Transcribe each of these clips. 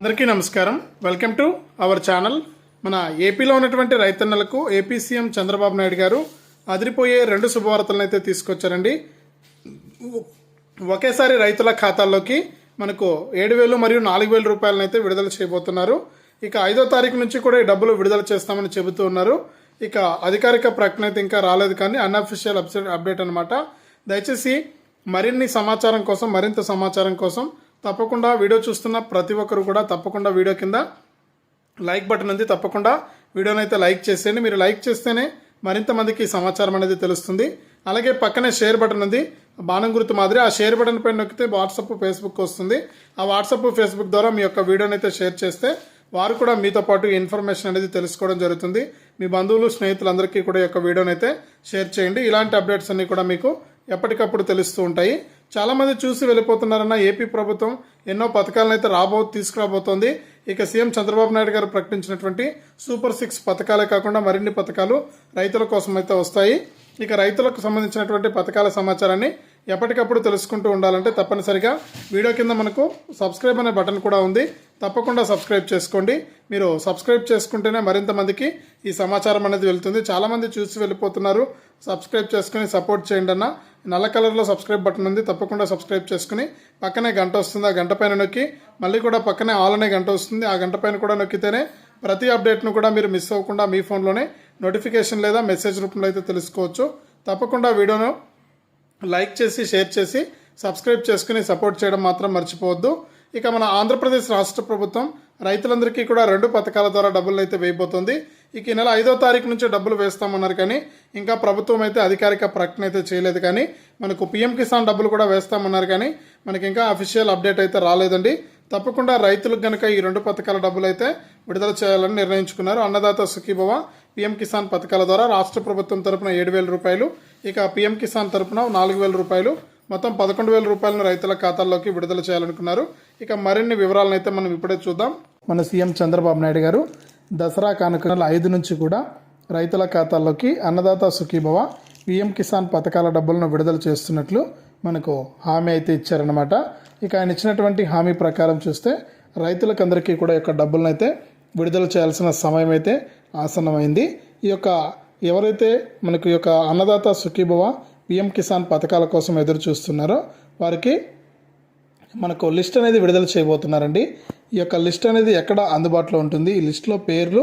అందరికీ నమస్కారం. Welcome to our channel. మన ఏపీలో ఉన్నటువంటి రైతన్నలకు ఏపీ సీఎం చంద్రబాబు నాయుడు గారు అదిరిపోయే రెండు శుభవార్తలను అయితే తీసుకొచ్చారండి. ఒకేసారి రైతుల ఖాతాల్లోకి మనకు ఏడు వేలు మరియు నాలుగు వేల రూపాయలను అయితే విడుదల చేయబోతున్నారు. ఇక ఐదో తారీఖు నుంచి కూడా ఈ డబ్బులు విడుదల చేస్తామని చెబుతూ ఉన్నారు. ఇక అధికారిక ప్రకటన అయితే ఇంకా రాలేదు కానీ అన్అఫిషియల్ అప్డేట్ అప్డేట్ అనమాట దయచేసి మరిన్ని సమాచారం కోసం మరింత సమాచారం కోసం తప్పకుండా వీడియో చూస్తున్న ప్రతి ఒక్కరు కూడా తప్పకుండా వీడియో కింద లైక్ బటన్ ఉంది. తప్పకుండా వీడియోని అయితే లైక్ చేసేయండి. మీరు లైక్ చేస్తేనే మరింత మందికి సమాచారం అనేది తెలుస్తుంది. అలాగే పక్కనే షేర్ బటన్ ఉంది. బాణం గుర్తు మాదిరి ఆ షేర్ బటన్ పైన నొక్కితే వాట్సప్ ఫేస్బుక్ వస్తుంది. ఆ వాట్సాప్ ఫేస్బుక్ ద్వారా మీ యొక్క వీడియోని అయితే షేర్ చేస్తే వారు కూడా మీతో పాటు ఇన్ఫర్మేషన్ అనేది తెలుసుకోవడం జరుగుతుంది. మీ బంధువులు స్నేహితులందరికీ కూడా ఈ యొక్క వీడియోని అయితే షేర్ చేయండి. ఇలాంటి అప్డేట్స్ అన్నీ కూడా మీకు ఎప్పటికప్పుడు తెలుస్తూ ఉంటాయి. చాలామంది చూసి వెళ్ళిపోతున్నారన్న ఏపీ ప్రభుత్వం ఎన్నో పథకాలను అయితే రాబో తీసుకురాబోతోంది. ఇక సీఎం చంద్రబాబు నాయుడు గారు ప్రకటించినటువంటి సూపర్ సిక్స్ పథకాలే కాకుండా మరిన్ని పథకాలు రైతుల కోసం అయితే వస్తాయి. ఇక రైతులకు సంబంధించినటువంటి పథకాల సమాచారాన్ని ఎప్పటికప్పుడు తెలుసుకుంటూ ఉండాలంటే తప్పనిసరిగా వీడియో కింద మనకు సబ్స్క్రైబ్ అనే బటన్ కూడా ఉంది. తప్పకుండా సబ్స్క్రైబ్ చేసుకోండి. మీరు సబ్స్క్రైబ్ చేసుకుంటేనే మరింత మందికి ఈ సమాచారం అనేది వెళ్తుంది. చాలామంది చూసి వెళ్ళిపోతున్నారు. సబ్స్క్రైబ్ చేసుకుని సపోర్ట్ చేయండి అన్న నల్ల కలర్లో సబ్స్క్రైబ్ బటన్ ఉంది. తప్పకుండా సబ్స్క్రైబ్ చేసుకుని పక్కనే గంట వస్తుంది. ఆ గంట పైన నొక్కి మళ్ళీ కూడా పక్కనే ఆల్ అనే గంట వస్తుంది. ఆ గంట పైన కూడా నొక్కితేనే ప్రతి అప్డేట్ను కూడా మీరు మిస్ అవ్వకుండా మీ ఫోన్లోనే నోటిఫికేషన్ లేదా మెసేజ్ రూపంలో అయితే తెలుసుకోవచ్చు. తప్పకుండా వీడియోను లైక్ చేసి షేర్ చేసి సబ్స్క్రైబ్ చేసుకుని సపోర్ట్ చేయడం మాత్రం మర్చిపోవద్దు. ఇక మన ఆంధ్రప్రదేశ్ రాష్ట్ర ప్రభుత్వం రైతులందరికీ కూడా రెండు పథకాల ద్వారా డబ్బులు అయితే వేయబోతోంది. ఇక ఈ నెల ఐదో తారీఖు నుంచి డబ్బులు వేస్తామన్నారు కానీ ఇంకా ప్రభుత్వం అయితే అధికారిక ప్రకటన అయితే చేయలేదు కానీ మనకు పిఎం కిసాన్ డబ్బులు కూడా వేస్తామన్నారు కానీ మనకి ఇంకా అఫీషియల్ అప్డేట్ అయితే రాలేదండి. తప్పకుండా రైతులకు గనక ఈ రెండు పథకాల డబ్బులు అయితే విడుదల చేయాలని నిర్ణయించుకున్నారు. అన్నదాత సుఖీభవ పిఎం కిసాన్ పథకాల ద్వారా రాష్ట్ర ప్రభుత్వం తరపున ఏడు వేల రూపాయలు ఇక పిఎం కిసాన్ తరపున నాలుగు వేల రూపాయలు మొత్తం పదకొండు వేల రూపాయలను రైతుల ఖాతాల్లోకి విడుదల చేయాలనుకున్నారు. ఇక మరిన్ని వివరాలను అయితే మనం ఇప్పుడే చూద్దాం. మన సీఎం చంద్రబాబు నాయుడు గారు దసరా కానుకల ఐదు నుంచి కూడా రైతుల ఖాతాల్లోకి అన్నదాత సుఖీభవ పిఎం కిసాన్ పథకాల డబ్బులను విడుదల చేస్తున్నట్లు మనకు హామీ అయితే ఇచ్చారనమాట ఇక ఆయన ఇచ్చినటువంటి హామీ ప్రకారం చూస్తే రైతులకందరికీ కూడా యొక్క డబ్బులను అయితే విడుదల చేయాల్సిన సమయం అయితే ఆసన్నమైంది. ఈ యొక్క ఎవరైతే మనకు ఈ యొక్క అన్నదాత సుఖీభవ పిఎం కిసాన్ పథకాల కోసం ఎదురు చూస్తున్నారో వారికి మనకు లిస్ట్ అనేది విడుదల చేయబోతున్నారండి. ఈ యొక్క లిస్ట్ అనేది ఎక్కడ అందుబాటులో ఉంటుంది? ఈ లిస్ట్లో పేర్లు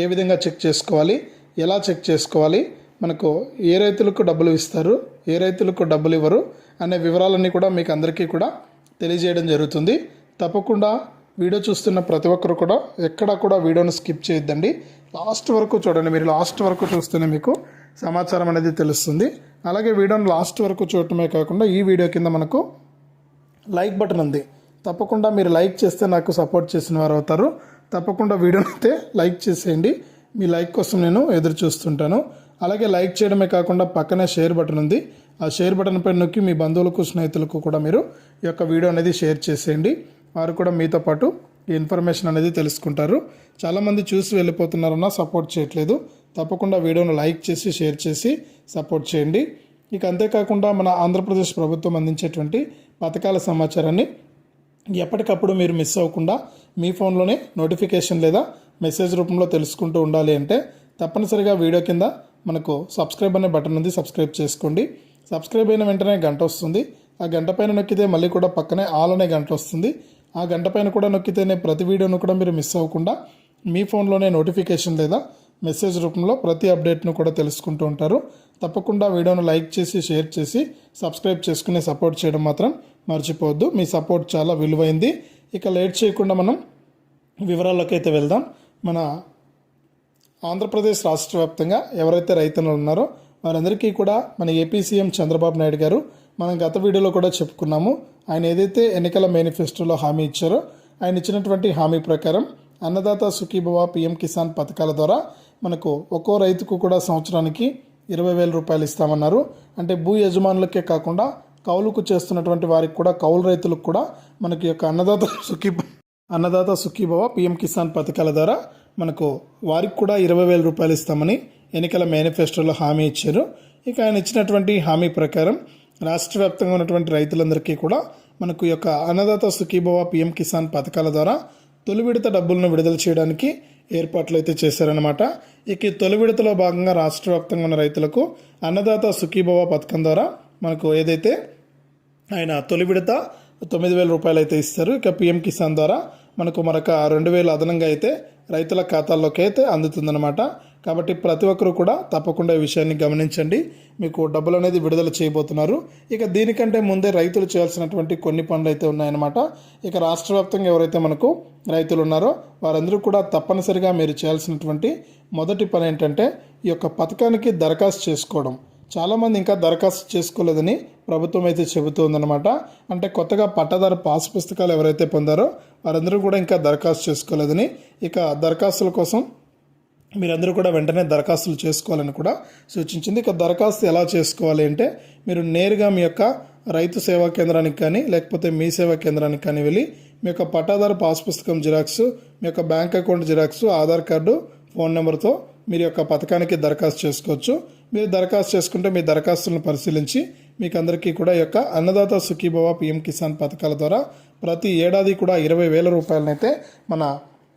ఏ విధంగా చెక్ చేసుకోవాలి? ఎలా చెక్ చేసుకోవాలి? మనకు ఏ రైతులకు డబ్బులు ఇస్తారు? ఏ రైతులకు డబ్బులు ఇవ్వరు? అనే వివరాలన్నీ కూడా మీకు అందరికీ కూడా తెలియజేయడం జరుగుతుంది. తప్పకుండా వీడియో చూస్తున్న ప్రతి ఒక్కరు కూడా ఎక్కడ కూడా వీడియోను స్కిప్ చేయొద్దండి. లాస్ట్ వరకు చూడండి. మీరు లాస్ట్ వరకు చూస్తేనే మీకు సమాచారం అనేది తెలుస్తుంది. అలాగే వీడియోను లాస్ట్ వరకు చూడటమే కాకుండా ఈ వీడియో కింద మనకు లైక్ బటన్ ఉంది. తప్పకుండా మీరు లైక్ చేస్తే నాకు సపోర్ట్ చేసిన వారు అవుతారు. తప్పకుండా వీడియోని అయితే లైక్ చేసేయండి. మీ లైక్ కోసం నేను ఎదురు చూస్తుంటాను. అలాగే లైక్ చేయడమే కాకుండా పక్కనే షేర్ బటన్ ఉంది. ఆ షేర్ బటన్ పై నొక్కి మీ బంధువులకు స్నేహితులకు కూడా మీరు ఈ యొక్క వీడియో అనేది షేర్ చేసేయండి. వారు కూడా మీతో పాటు ఈ ఇన్ఫర్మేషన్ అనేది తెలుసుకుంటారు. చాలామంది చూసి వెళ్ళిపోతున్నారన్నా సపోర్ట్ చేయట్లేదు. తప్పకుండా వీడియోను లైక్ చేసి షేర్ చేసి సపోర్ట్ చేయండి. ఇక అంతేకాకుండా మన ఆంధ్రప్రదేశ్ ప్రభుత్వం అందించేటువంటి పథకాల సమాచారాన్ని ఎప్పటికప్పుడు మీరు మిస్ అవ్వకుండా మీ ఫోన్లోనే నోటిఫికేషన్ లేదా మెసేజ్ రూపంలో తెలుసుకుంటూ ఉండాలి అంటే తప్పనిసరిగా వీడియో కింద మనకు సబ్స్క్రైబ్ అనే బటన్ ఉంది సబ్స్క్రైబ్ చేసుకోండి. సబ్స్క్రైబ్ అయిన వెంటనే గంట వస్తుంది. ఆ గంట పైన నొక్కితే మళ్ళీ కూడా పక్కనే ఆల్ అనే గంట వస్తుంది. ఆ గంట పైన కూడా నొక్కితేనే ప్రతి వీడియోను కూడా మీరు మిస్ అవ్వకుండా మీ ఫోన్లోనే నోటిఫికేషన్ లేదా మెసేజ్ రూపంలో ప్రతి అప్డేట్ను కూడా తెలుసుకుంటూ ఉంటారు. తప్పకుండా వీడియోను లైక్ చేసి షేర్ చేసి సబ్స్క్రైబ్ చేసుకుని సపోర్ట్ చేయడం మాత్రం మర్చిపోవద్దు. మీ సపోర్ట్ చాలా విలువైంది. ఇక లేట్ చేయకుండా మనం వివరాల్లోకి అయితే వెళ్దాం. మన ఆంధ్రప్రదేశ్ రాష్ట్ర వ్యాప్తంగా ఎవరైతే రైతులు ఉన్నారో వారందరికీ కూడా మన ఏపీ సీఎం చంద్రబాబు నాయుడు గారు మనం గత వీడియోలో కూడా చెప్పుకున్నాము. ఆయన ఏదైతే ఎన్నికల మేనిఫెస్టోలో హామీ ఇచ్చారో ఆయన ఇచ్చినటువంటి హామీ ప్రకారం అన్నదాత సుఖీభవ పిఎం కిసాన్ పథకాల ద్వారా మనకు ఒక్కో రైతుకు కూడా సంవత్సరానికి ఇరవై వేల రూపాయలు ఇస్తామన్నారు. అంటే భూ యజమానులకే కాకుండా కౌలుకు చేస్తున్నటువంటి వారికి కూడా కౌలు రైతులకు కూడా మనకి యొక్క అన్నదాత సుఖీ అన్నదాత సుఖీభవ పిఎం కిసాన్ పథకాల ద్వారా మనకు వారికి కూడా ఇరవై వేల రూపాయలు ఇస్తామని ఎన్నికల మేనిఫెస్టోలో హామీ ఇచ్చారు. ఇక ఆయన ఇచ్చినటువంటి హామీ ప్రకారం రాష్ట్ర వ్యాప్తంగా ఉన్నటువంటి రైతులందరికీ కూడా మనకు యొక్క అన్నదాత సుఖీభవ పిఎం కిసాన్ పథకాల ద్వారా తొలి విడత డబ్బులను విడుదల చేయడానికి ఏర్పాట్లు అయితే చేశారనమాట ఇక ఈ తొలి విడతలో భాగంగా రాష్ట్ర వ్యాప్తంగా ఉన్న రైతులకు అన్నదాత సుఖీభవ పథకం ద్వారా మనకు ఏదైతే ఆయన తొలి విడత తొమ్మిది వేల రూపాయలు అయితే ఇస్తారు. ఇక పిఎం కిసాన్ ద్వారా మనకు మరొక రెండు వేలు అదనంగా అయితే రైతుల ఖాతాల్లోకి అయితే అందుతుందన్నమాట. కాబట్టి ప్రతి ఒక్కరూ కూడా తప్పకుండా ఈ విషయాన్ని గమనించండి. మీకు డబ్బులు అనేది విడుదల చేయబోతున్నారు. ఇక దీనికంటే ముందే రైతులు చేయాల్సినటువంటి కొన్ని పనులు అయితే ఉన్నాయన్నమాట. ఇక రాష్ట్ర వ్యాప్తంగా ఎవరైతే మనకు రైతులు ఉన్నారో వారందరూ కూడా తప్పనిసరిగా మీరు చేయాల్సినటువంటి మొదటి పని ఏంటంటే ఈ యొక్క పథకానికి దరఖాస్తు చేసుకోవడం. చాలామంది ఇంకా దరఖాస్తు చేసుకోలేదని ప్రభుత్వం అయితే చెబుతోందనమాట అంటే కొత్తగా పట్టాదారు పాస్ పుస్తకాలు ఎవరైతే పొందారో వారందరూ కూడా ఇంకా దరఖాస్తు చేసుకోలేదని. ఇక దరఖాస్తుల కోసం మీరందరూ కూడా వెంటనే దరఖాస్తులు చేసుకోవాలని కూడా సూచించింది. ఇక దరఖాస్తు ఎలా చేసుకోవాలి అంటే మీరు నేరుగా మీ యొక్క రైతు సేవా కేంద్రానికి కానీ లేకపోతే మీ సేవా కేంద్రానికి కానీ వెళ్ళి మీ యొక్క పట్టాదారు పాస్ పుస్తకం జిరాక్స్ మీ యొక్క bank account xerox Aadhaar card phone నెంబర్తో మీరు యొక్క పథకానికి దరఖాస్తు చేసుకోవచ్చు. మీరు దరఖాస్తు చేసుకుంటే మీ దరఖాస్తులను పరిశీలించి మీకు అందరికీ కూడా యొక్క అన్నదాత సుఖీభవ పిఎం కిసాన్ పథకాల ద్వారా ప్రతి ఏడాది కూడా ఇరవై వేల రూపాయలనైతే మన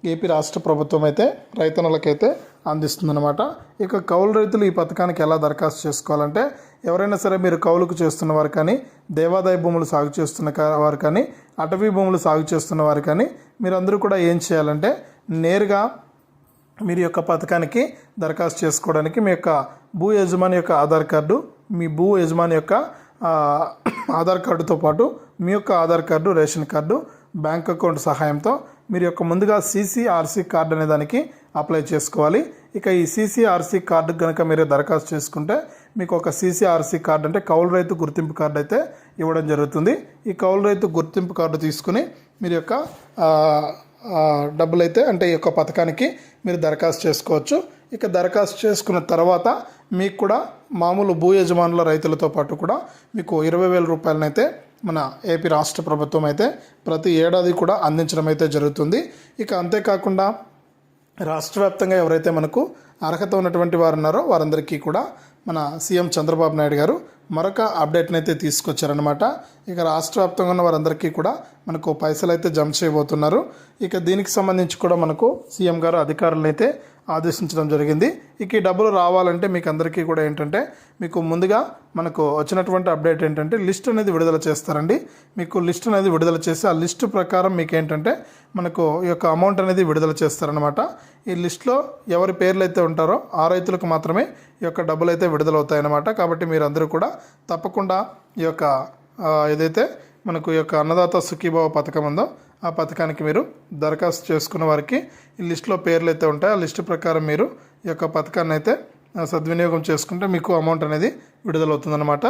ఏపీ రాష్ట్ర ప్రభుత్వం అయితే రైతన్నులకైతే అందిస్తుందన్నమాట. ఇక కౌలు రైతులు ఈ పథకానికి ఎలా దరఖాస్తు చేసుకోవాలంటే ఎవరైనా సరే మీరు కౌలుకు చేస్తున్న వారు కానీ దేవాదాయ భూములు సాగు చేస్తున్న వారు కానీ అటవీ భూములు సాగు చేస్తున్న వారు కానీ మీరందరూ కూడా ఏం చేయాలంటే నేరుగా మీరు యొక్క పథకానికి దరఖాస్తు చేసుకోవడానికి మీ యొక్క భూ యజమాని యొక్క ఆధార్ కార్డు మీ భూ యజమాని యొక్క ఆధార్ కార్డుతో పాటు మీ యొక్క Aadhaar card ration card bank account సహాయంతో మీరు యొక్క ముందుగా సీసీఆర్సీ కార్డు అనే దానికి అప్లై చేసుకోవాలి. ఇక ఈ సీసీఆర్సీ కార్డు కనుక మీరు దరఖాస్తు చేసుకుంటే మీకు ఒక సీసీఆర్సీ కార్డు అంటే కౌలు రైతు గుర్తింపు కార్డు అయితే ఇవ్వడం జరుగుతుంది. ఈ కౌలు రైతు గుర్తింపు కార్డు తీసుకుని మీరు యొక్క డబ్బులు అయితే డబ్బులైతే అంటే ఈ యొక్క పథకానికి మీరు దరఖాస్తు చేసుకోవచ్చు. ఇక దరఖాస్తు చేసుకున్న తర్వాత మీకు కూడా మామూలు భూ యజమానుల రైతులతో పాటు కూడా మీకు ఇరవై వేల రూపాయలనైతే మన ఏపీ రాష్ట్ర ప్రభుత్వం అయితే ప్రతి ఏడాది కూడా అందించడం అయితే జరుగుతుంది. ఇక అంతేకాకుండా రాష్ట్ర వ్యాప్తంగా ఎవరైతే మనకు అర్హత ఉన్నటువంటి వారు ఉన్నారో వారందరికీ కూడా మన సీఎం చంద్రబాబు నాయుడు గారు మరొక అప్డేట్ని అయితే తీసుకొచ్చారనమాట ఇక రాష్ట్ర వ్యాప్తంగా ఉన్న వారందరికీ కూడా మనకు పైసలు అయితే జమ చేయబోతున్నారు. ఇక దీనికి సంబంధించి కూడా మనకు సీఎం గారు అధికారులను అయితే ఆదేశించడం జరిగింది. ఇక ఈ డబ్బులు రావాలంటే మీకు అందరికీ కూడా ఏంటంటే మీకు ముందుగా మనకు వచ్చినటువంటి అప్డేట్ ఏంటంటే లిస్ట్ అనేది విడుదల చేస్తారండి. మీకు లిస్ట్ అనేది విడుదల చేసి ఆ లిస్ట్ ప్రకారం మీకు ఏంటంటే మనకు ఈ యొక్క అమౌంట్ అనేది విడుదల చేస్తారనమాట ఈ లిస్ట్లో ఎవరి పేర్లు అయితే ఉంటారో ఆ రైతులకు మాత్రమే ఈ యొక్క డబ్బులు అయితే విడుదలవుతాయన్నమాట. కాబట్టి మీరందరూ కూడా తప్పకుండా ఈ యొక్క ఏదైతే మనకు ఈ యొక్క అన్నదాత సుఖీభావ పథకం ఉందో ఆ పథకానికి మీరు దరఖాస్తు చేసుకున్న వారికి ఈ లిస్టులో పేర్లు అయితే ఉంటాయి. ఆ లిస్టు ప్రకారం మీరు ఈ యొక్క పథకాన్ని అయితే సద్వినియోగం చేసుకుంటే మీకు అమౌంట్ అనేది విడుదలవుతుందన్నమాట.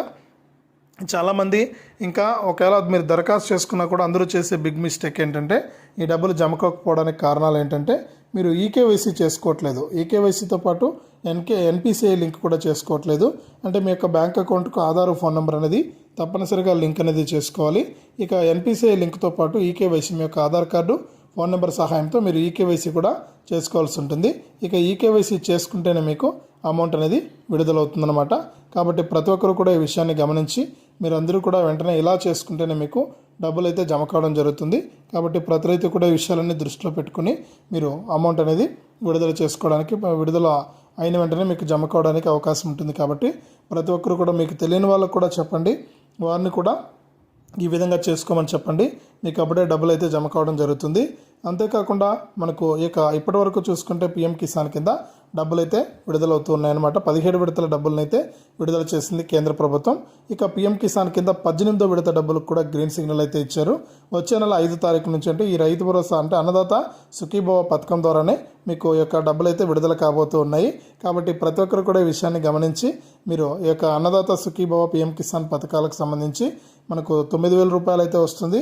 చాలామంది ఇంకా ఒకవేళ మీరు దరఖాస్తు చేసుకున్నా కూడా అందరూ చేసే బిగ్ మిస్టేక్ ఏంటంటే ఈ డబ్బులు జమ కాకపోవడానికి కారణాలు ఏంటంటే మీరు ఈకేవైసీ చేసుకోవట్లేదు. ఈకేవైసీతో పాటు ఎన్కే ఎన్పిసిఐ లింక్ కూడా చేసుకోవట్లేదు. అంటే మీ యొక్క బ్యాంక్ అకౌంట్కు ఆధార్ ఫోన్ నెంబర్ అనేది తప్పనిసరిగా లింక్ అనేది చేసుకోవాలి. ఇక ఎన్పిసిఐ లింక్తో పాటు ఈకేవైసీ మీ యొక్క ఆధార్ కార్డు ఫోన్ నెంబర్ సహాయంతో మీరు ఈకేవైసీ కూడా చేసుకోవాల్సి ఉంటుంది. ఇక ఈకేవైసీ చేసుకుంటేనే మీకు అమౌంట్ అనేది విడుదలవుతుందన్నమాట. కాబట్టి ప్రతి ఒక్కరు కూడా ఈ విషయాన్ని గమనించి మీరందరూ కూడా వెంటనే ఇలా చేసుకుంటేనే మీకు డబ్బులు అయితే జమ కావడం జరుగుతుంది. కాబట్టి ప్రతి రైతు కూడా ఈ విషయాలన్నీ దృష్టిలో పెట్టుకుని మీరు అమౌంట్ అనేది విడుదల చేసుకోవడానికి విడుదల అయిన వెంటనే మీకు జమ కావడానికి అవకాశం ఉంటుంది. కాబట్టి ప్రతి ఒక్కరు కూడా మీకు తెలియని వాళ్ళకు కూడా చెప్పండి. వారిని కూడా ఈ విధంగా చేసుకోమని చెప్పండి. మీకు అప్పుడే డబ్బులు అయితే జమ కావడం జరుగుతుంది. అంతేకాకుండా మనకు ఇక ఇప్పటి వరకు చూసుకుంటే పిఎం కిసాన్ కింద డబ్బులు అయితే విడుదలవుతూ ఉన్నాయన్నమాట పదిహేడు విడతల డబ్బులను అయితే విడుదల చేసింది కేంద్ర ప్రభుత్వం. ఇక పిఎం కిసాన్ కింద పద్దెనిమిదో విడత డబ్బులకు కూడా గ్రీన్ సిగ్నల్ అయితే ఇచ్చారు. వచ్చే నెల ఐదు తారీఖు నుంచి అంటే ఈ రైతు భరోసా అంటే అన్నదాత సుఖీభవ పథకం ద్వారానే మీకు ఈ యొక్క డబ్బులు అయితే విడుదల కాబోతూ ఉన్నాయి. కాబట్టి ప్రతి ఒక్కరు కూడా ఈ విషయాన్ని గమనించి మీరు ఈ యొక్క అన్నదాత సుఖీభవ పిఎం కిసాన్ పథకాలకు సంబంధించి మనకు తొమ్మిది వేల రూపాయలు అయితే వస్తుంది.